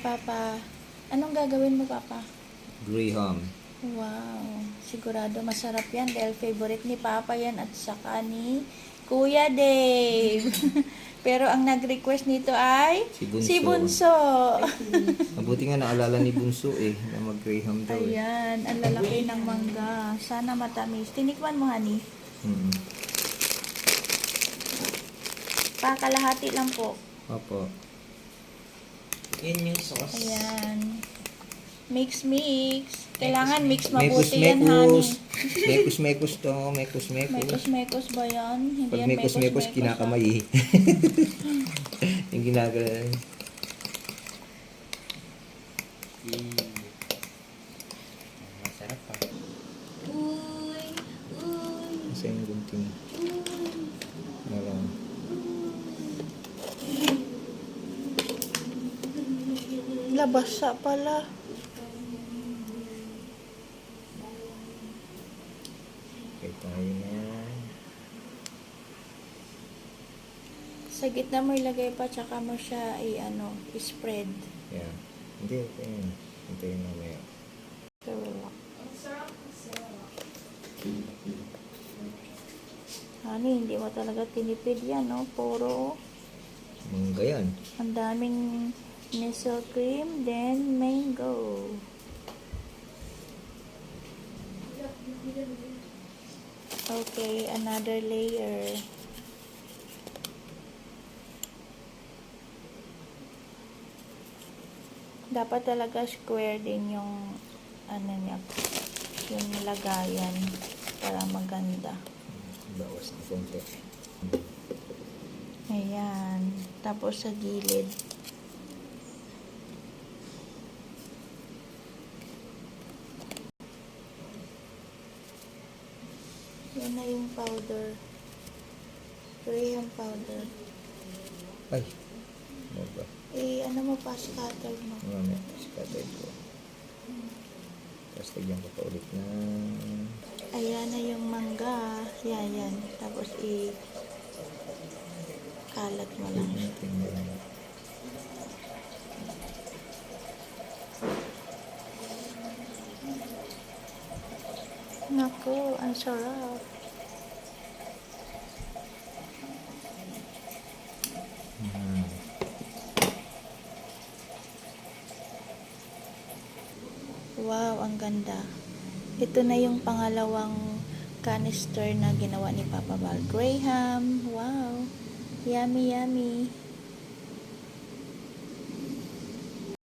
Papa. Anong gagawin mo, Papa? Graham. Wow. Sigurado masarap yan dahil favorite ni Papa yan at saka ni Kuya Dave. Pero ang nag-request nito ay Si Bunso. si Bunso. Mabuti nga naalala ni Bunso eh, na mag-Graham daw eh. Ayan, ang lalaki ng mangga. Sana matamis. Tinikman mo, honey. Mm. Pakalahati lang po. Opo. Yan yung sauce. Ayan. Mix, mix. Kailangan mix mabuti yan, honey. mekos. Mekos, mekos to. Mekos, mekos. Mekos, mekos ba yan? Hindi Pag yan mekos, mekos, ah. kinakamay eh. yung ginagano. Masarap pa. Uy, uy, Kasi yung gunting. Labasa pala. Okay, tayo na. Sa gitna mo ilagay pa, tsaka mo siya i-ano, i-spread. Yeah. Hindi, ito yun. Ito yun mamaya. Honey, hindi mo talaga tinipid yan, no? Puro, Mangga yan. ang daming nestle cream, then mango. Okay, another layer. Dapat talaga square din yung ano niya, yung lagayan para maganda. Bawas na konti. Ayan. Tapos sa gilid. Yan na yung powder. Graham powder. Ay. Ano ba? Eh, ano mo pa, scatter mo. Marami. Scattered ko. Tapos lagyan ko pa ulit na Ayan na yung mangga. Yan, yan. Tapos i kalat mo lang. natin na Naku, ang sarap. Wow, ang ganda. Ito na yung pangalawang canister na ginawa ni Papa Val. Graham. Wow. Yummy, yummy.